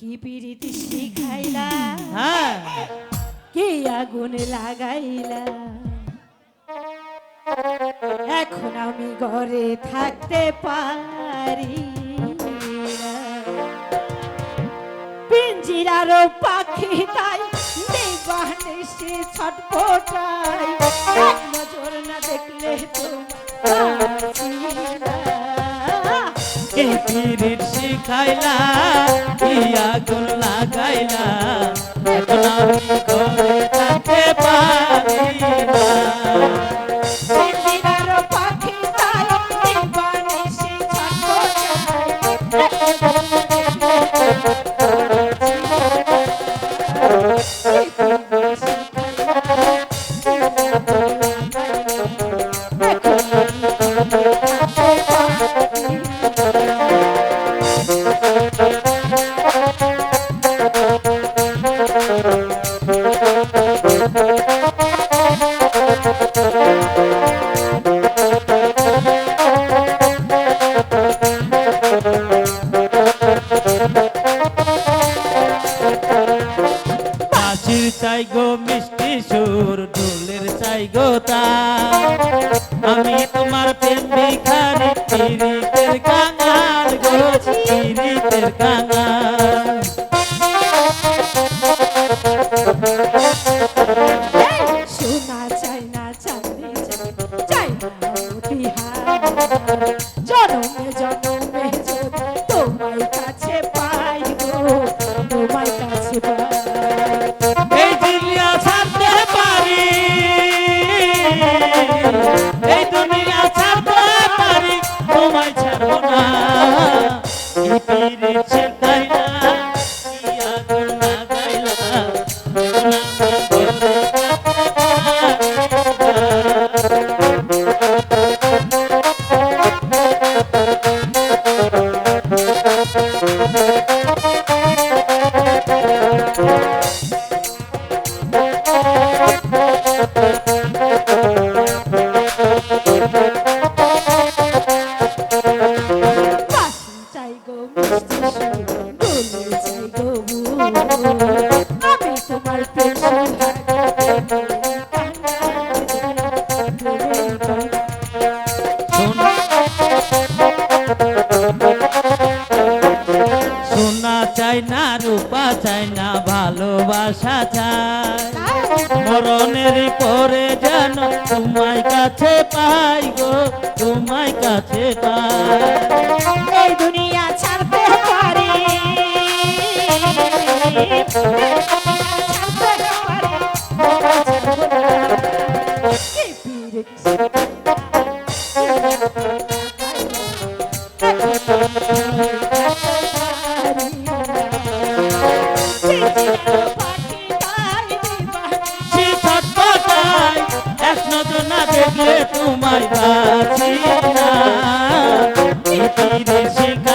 কি পিরিতি শিখাইলা? হ্যাঁ। কি আগুন লাগাইলা? এখন আমি ঘরে থাকতে পারি পিঞ্জিরারও পাখি তাই দেবানে সে ছটপটাই পিরিত শিখাইলা কি আগুন লাগাইলা। এখন আমি ঘরে থাকতে পারি না পিঞ্জিরারও হাসির চাই গো মিষ্টি সুর, ঢোলের চাই গো তার আমি তোমার প্রেম ভিখারি পিরিতের কাঙাল গো পিরিতের কাঙাল। চাই না, রূপা চাই ভালোবাসা চাই। মরণের পরে যেন তোমায় কাছে পাই গো, তোমায় কাছে পাই। এক নজর না দেখলে তোমায় বাঁচি না।